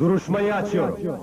Duruşmayı açıyorum.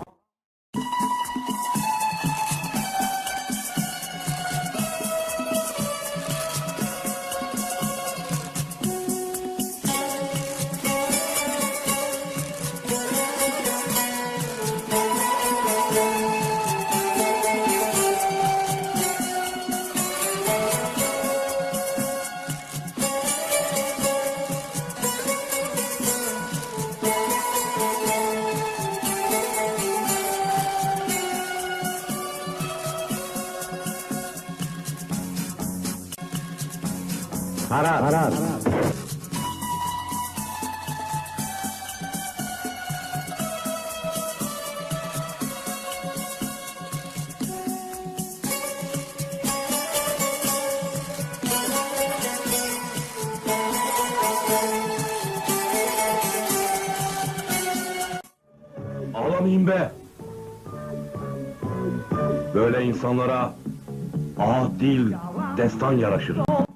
Karar. Karar. Ağlamayın! Böyle insanlara değil, destan yaraşır.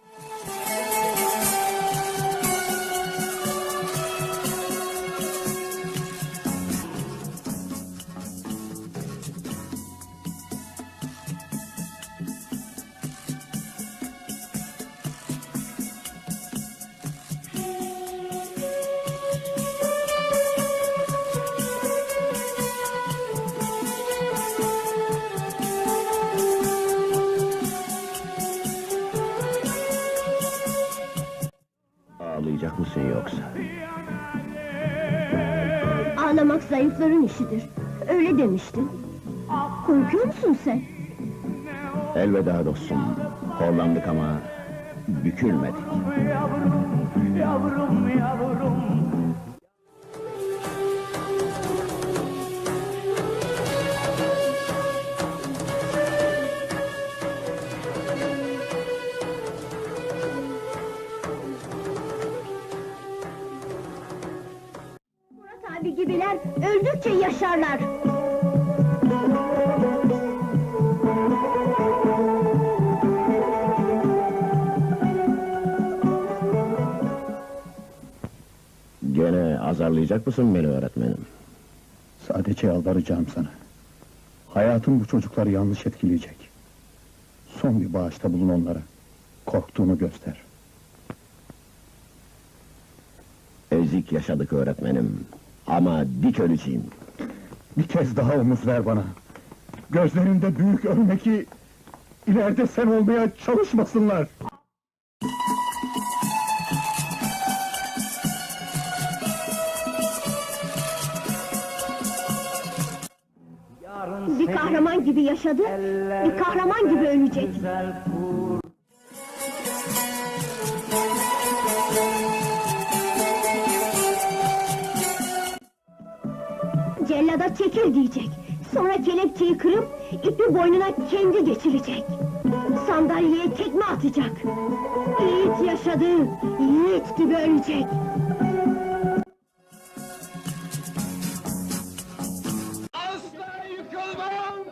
Ağlayacak mısın yoksa? Ağlamak zayıfların işidir. Öyle demiştin. Korkuyor musun sen? Elveda dostum. Horlandık ama bükülmedik. Yavrum, yavrum, yavrum. Abi gibiler öldükçe yaşarlar. Gene azarlayacak mısın beni öğretmenim? Sadece yalvaracağım sana. Hayatın bu çocukları yanlış etkileyecek. Son bir bağışta bulun onlara. Korktuğunu göster. Ezik yaşadık öğretmenim. Ama dik öleceğim. Bir kez daha omuz ver bana. Gözlerinde büyük ölme ki... ...ileride sen olmaya çalışmasınlar. Yarın Bir kahraman gibi yaşadı, bir kahraman gibi ölecek. cellada çekil diyecek. Sonra kelepçeyi kırıp ipi boynuna kendi geçirecek. Sandalyeye tekme atacak. Yiğit yaşadı, yiğit gibi ölecek. Asla yıkılmam!